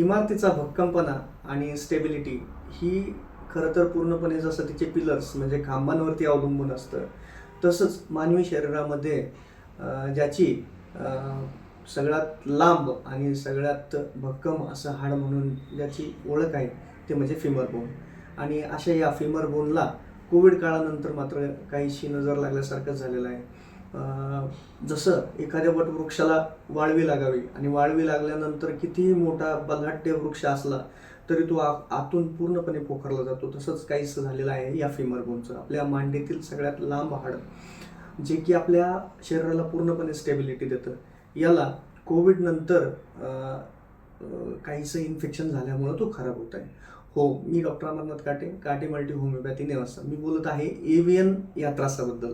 इमारतीचा भक्कमपणा आणि स्टेबिलिटी ही खरं तर पूर्णपणे जसं तिचे पिलर्स म्हणजे खांबांवरती अवलंबून असतं तसंच मानवी शरीरामध्ये ज्याची सगळ्यात लांब आणि सगळ्यात भक्कम असं हाड म्हणून ज्याची ओळख आहे ते म्हणजे फिमर बोन आणि अशा या फिमर बोनला कोविड काळानंतर मात्र काहीशी नजर लागल्यासारखं झालेलं आहे. जसं एखाद्या वटवृक्षाला वाळवी लागावी आणि वाळवी लागल्यानंतर कितीही मोठा बलाढ्य वृक्ष असला तरी तो आ- आतून पूर्णपणे पोखरला जातो. तसंच काहीच झालेलं आहे या फिमर बोनचं आपल्या मांडीतील सगळ्यात लांब हाड जे की आपल्या शरीराला पूर्णपणे स्टेबिलिटी देतं. याला कोविडनंतर काहीसं इन्फेक्शन झाल्यामुळं तो खराब होत आहे. हो मी डॉक्टर अमरनाथ काटे काटे मल्टी होमिओपॅथी नेवासा. मी बोलत आहे एव्हियन या त्रासाबद्दल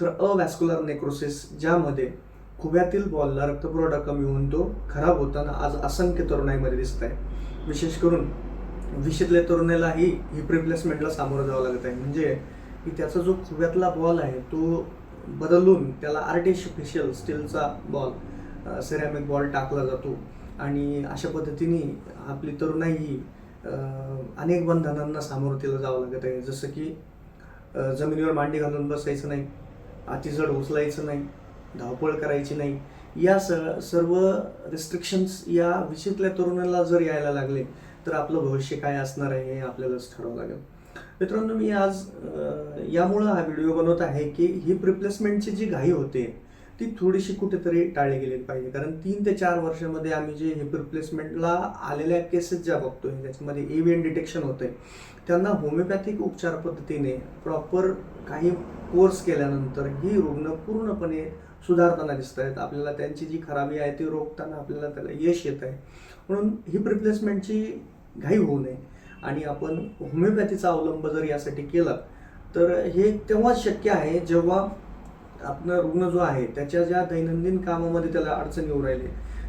तर अवॅस्क्युलर नेक्रोसिस ज्यामध्ये खुब्यातील बॉलला रक्तपुरवठा कमी होऊन तो खराब होताना आज असंख्य तरुणाईमध्ये दिसत आहे विशेष करून विशेतल्या तरुणालाही हिप रिप्लेसमेंटला सामोरं जावं लागत आहे. म्हणजे की त्याचा जो खुब्यातला बॉल आहे तो बदलून त्याला आर्टिफिशियल स्टीलचा बॉल सिरॅमिक बॉल टाकला जातो. आणि अशा पद्धतीने आपली तरुणाई ही अनेक बंधनांना सामोरं तिला जावं लागत आहे. जसं की जमिनीवर मांडी घालून बसायचं नाही. अतिजड उचलायचं नाही धावपळ करायची नाही. या स सर्व रिस्ट्रिक्शन्स या विषयातल्या तरुणाला जर यायला लागले तर आपलं भविष्य काय असणार आहे हे आपल्यालाच ठरवावं लागेल. मित्रांनो मी आज यामुळं हा व्हिडिओ बनवत आहे की हिप रिप्लेसमेंटची जी घाई होते ती थोडीशी कुठेतरी टाळली गेली पाहिजे. कारण तीन ते चार वर्षामध्ये आम्ही जे हिप रिप्लेसमेंटला आलेल्या केसेस ज्या बघतोय त्याच्यामध्ये एव्हीएन डिटेक्शन होतंय त्यांना होमिओपॅथिक उपचार पद्धतीने प्रॉपर काही कोर्स केल्यानंतर ही रुग्ण पूर्णपणे सुधारताना दिसत आहेत आपल्याला त्यांची जी खराबी आहे ती रोखताना आपल्याला त्याला यश येत आहे म्हणून हिप रिप्लेसमेंटची घाई होऊ नये. आणि आपण होमिओपॅथीचा अवलंब जर यासाठी केला तर हे तेव्हाच शक्य आहे जेव्हा आपला रुग्ण जो आहे त्याच्या ज्या दैनंदिन कामामध्ये त्याला अडचण येऊ राहिले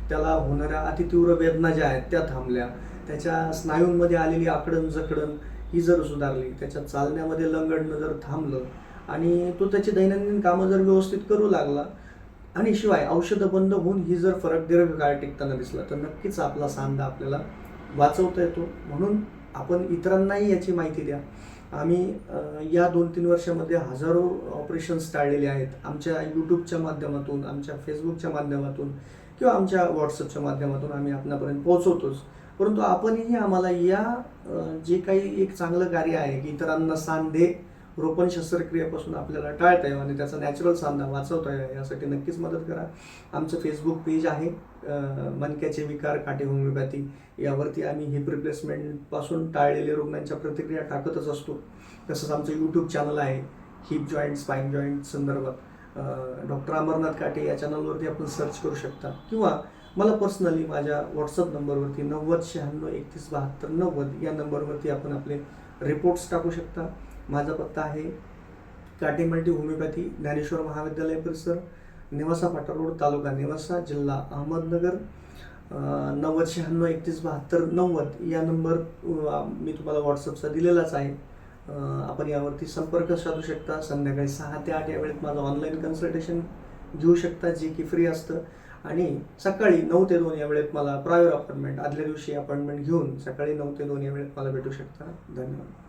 त्याला होणाऱ्या अतितीव्र वेदना ज्या आहेत त्या थांबल्या. त्याच्या स्नायूंमध्ये आलेली आकडण जकडण ही जर सुधारली त्याच्या चालण्यामध्ये लंगडणं जर थांबलं आणि तो त्याची दैनंदिन कामं जर व्यवस्थित करू लागला आणि शिवाय औषधं बंद होऊन ही जर फरक दीर्घकाळ टिकताना दिसला तर नक्कीच आपला सांधा आपल्याला वाचवता येतो. म्हणून आपण इतरांनाही याची माहिती द्या. आम्ही या दोन तीन वर्षामध्ये हजारो ऑपरेशन्स टाळलेले आहेत. आमच्या यूट्यूबच्या माध्यमातून आमच्या फेसबुकच्या माध्यमातून किंवा आमच्या व्हॉट्सअपच्या माध्यमातून आम्ही आपणापर्यंत पोहोचवतोच. परंतु आपणही आम्हाला या जे काही एक चांगलं कार्य आहे की इतरांना सांधे रोपण शस्त्रक्रियेपासून आपल्याला टाळता येईल आणि त्याचा नॅचरल सामना वाचवता येईल यासाठी नक्कीच मदत करा. आमचं फेसबुक पेज आहे मनक्याचे विकार काटे होमिओपॅथी यावरती आम्ही हिप रिप्लेसमेंटपासून टाळलेल्या रुग्णांच्या प्रतिक्रिया टाकतच असतो. तसंच आमचं यूट्यूब चॅनल आहे हिप जॉईंट स्पाईन जॉईंट संदर्भात. डॉक्टर अमरनाथ काटे या चॅनलवरती आपण सर्च करू शकता. किंवा मला पर्सनली माझ्या व्हॉट्सअप नंबरवरती नव्वद शहाण्णव एकतीस बहात्तर नव्वद या नंबरवरती आपण आपले रिपोर्ट्स टाकू शकता. माझा पत्ता आहे काटे मल्टी होमिओपॅथी ज्ञानेश्वर महाविद्यालय परिसर नेवासा फाटा रोड तालुका नेवासा जिल्हा अहमदनगर नव्वद शहाण्णव एकतीस बहात्तर नव्वद या नंबर मी तुम्हाला व्हॉट्सअपचा दिलेलाच आहे. आपण यावरती संपर्क साधू शकता. संध्याकाळी सहा ते आठ या वेळेत माझं ऑनलाईन कन्सल्टेशन घेऊ शकता जे की फ्री असतं. आणि सकाळी नऊ ते दोन या वेळेत मला प्रायव्हेट अपॉइंटमेंट आदल्या दिवशी अपॉइंटमेंट घेऊन सकाळी नऊ ते दोन या वेळेत मला भेटू शकता. धन्यवाद.